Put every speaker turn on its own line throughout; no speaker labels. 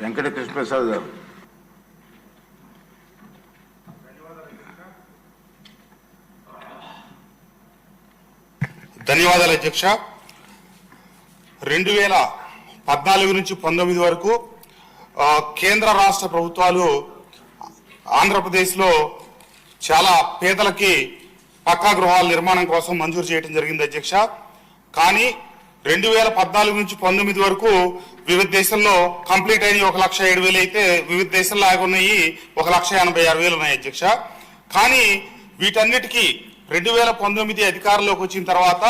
వెంకట కృష్ణప్రసాద్ గారు.
ధన్యవాదాలు అధ్యక్ష. రెండు వేల పద్నాలుగు నుంచి పంతొమ్మిది వరకు కేంద్ర రాష్ట్ర ప్రభుత్వాలు ఆంధ్రప్రదేశ్లో చాలా పేదలకి పక్కా గృహాల నిర్మాణం కోసం మంజూరు చేయడం జరిగింది అధ్యక్ష. కానీ రెండు వేల పద్నాలుగు నుంచి పంతొమ్మిది వరకు వివిధ దేశంలో కంప్లీట్ అయిన ఒక లక్ష ఏడు వేలు అయితే వివిధ దేశాల్లో ఆగున్నాయి ఒక లక్ష ఎనభై ఆరు వేలు ఉన్నాయి అధ్యక్ష. కానీ వీటన్నిటికీ రెండు వేల పంతొమ్మిది అధికారంలోకి వచ్చిన తర్వాత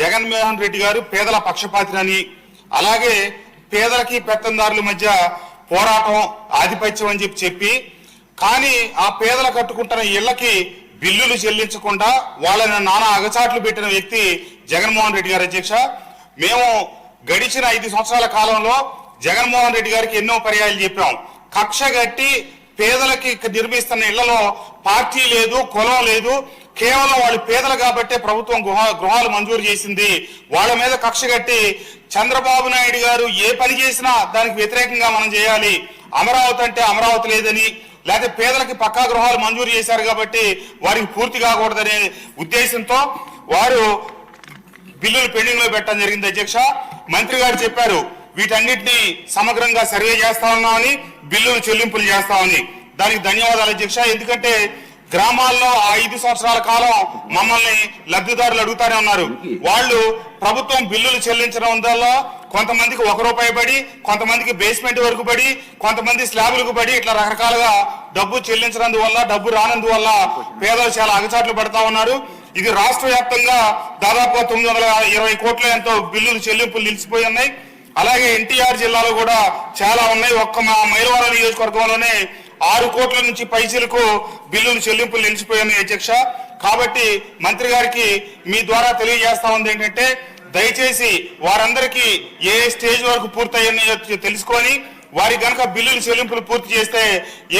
జగన్మోహన్ రెడ్డి గారు పేదల పక్షపాతినని అలాగే పేదలకి పెత్తందారుల మధ్య పోరాటం ఆధిపత్యం అని చెప్పి చెప్పి కానీ ఆ పేదలు కట్టుకుంటున్న ఇళ్ళకి బిల్లులు చెల్లించకుండా వాళ్ళని నానా అగచాట్లు పెట్టిన వ్యక్తి జగన్మోహన్ రెడ్డి గారు అధ్యక్ష. మేము గడిచిన ఐదు సంవత్సరాల కాలంలో జగన్మోహన్ రెడ్డి గారికి ఎన్నో పర్యాయాలు చెప్పాం. కక్ష కట్టి పేదలకి నిర్మిస్తున్న ఇళ్ళలో పార్టీ లేదు కులం లేదు. కేవలం వాళ్ళు పేదలు కాబట్టే ప్రభుత్వం గృహ గృహాలు మంజూరు చేసింది. వాళ్ళ మీద కక్ష కట్టి చంద్రబాబు నాయుడు గారు ఏ పని చేసినా దానికి వ్యతిరేకంగా మనం చేయాలి. అమరావతి అంటే అమరావతి లేదని లేకపోతే పేదలకి పక్కా గృహాలు మంజూరు చేశారు కాబట్టి వారికి పూర్తి కాకూడదనే ఉద్దేశంతో వారు బిల్లులు పెండింగ్లో పెట్టడం జరిగింది అధ్యక్ష. మంత్రి గారు చెప్పారు వీటన్నిటిని సమగ్రంగా సర్వే చేస్తామని బిల్లులు చెల్లింపులు చేస్తామని దానికి ధన్యవాదాలు అధ్యక్ష. ఎందుకంటే గ్రామాల్లో ఆ ఐదు సంవత్సరాల కాలం మమ్మల్ని లబ్ధిదారులు అడుగుతానే ఉన్నారు. వాళ్ళు ప్రభుత్వం బిల్లులు చెల్లించడం వల్ల కొంతమందికి ఒక రూపాయి పడి కొంతమందికి బేస్మెంట్ వరకు పడి కొంతమంది స్లాబులకు పడి ఇట్లా రకరకాలుగా డబ్బు చెల్లించినందువల్ల డబ్బు రానందువల్ల పేదలు చాలా అగచాట్లు పడతా ఉన్నారు. ఇది రాష్ట్ర వ్యాప్తంగా దాదాపుగా తొమ్మిది వందల ఇరవై కోట్ల ఎంతో బిల్లులు చెల్లింపులు నిలిచిపోయి ఉన్నాయి. అలాగే ఎన్టీఆర్ జిల్లాలో కూడా చాలా ఉన్నాయి. ఒక్క మా మైలవరం నియోజకవర్గంలోనే ఆరు కోట్ల నుంచి పైసలకు బిల్లులు చెల్లింపులు నిలిచిపోయి అధ్యక్ష. కాబట్టి మంత్రి గారికి మీ ద్వారా తెలియజేస్తా ఉంది ఏంటంటే దయచేసి వారందరికీ ఏ స్టేజ్ వరకు పూర్తయ్యాయో తెలుసుకొని వారి గనక బిల్లులు చెల్లింపులు పూర్తి చేస్తే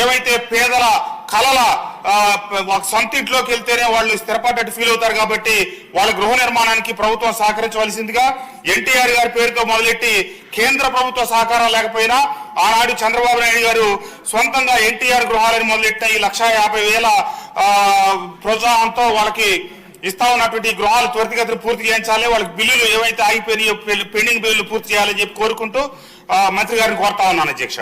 ఏవైతే పేదల కలల ఒక సొంత ఇంట్లోకి వెళ్తేనే వాళ్ళు స్థిరపడ్డట్టు ఫీల్ అవుతారు కాబట్టి వాళ్ళ గృహ నిర్మాణానికి ప్రభుత్వం సహకరించవలసిందిగా ఎన్టీఆర్ గారి పేరుతో మొదలెట్టి కేంద్ర ప్రభుత్వ సహకారం లేకపోయినా ఆనాడు చంద్రబాబు నాయుడు గారు సొంతంగా ఎన్టీఆర్ గృహాలను మొదలెట్టిన ఈ లక్షా యాభై వేల ప్రోత్సాహంతో వాళ్ళకి ఇస్తా ఉన్నటువంటి గృహాలు త్వరితగతిన పూర్తి చేయించాలి. వాళ్ళకి బిల్లులు ఏవైతే ఆగిపోయినాయో పెండింగ్ బిల్లులు పూర్తి చేయాలని చెప్పి కోరుకుంటూ మంత్రి గారిని కోరుతా ఉన్నాను అధ్యక్ష.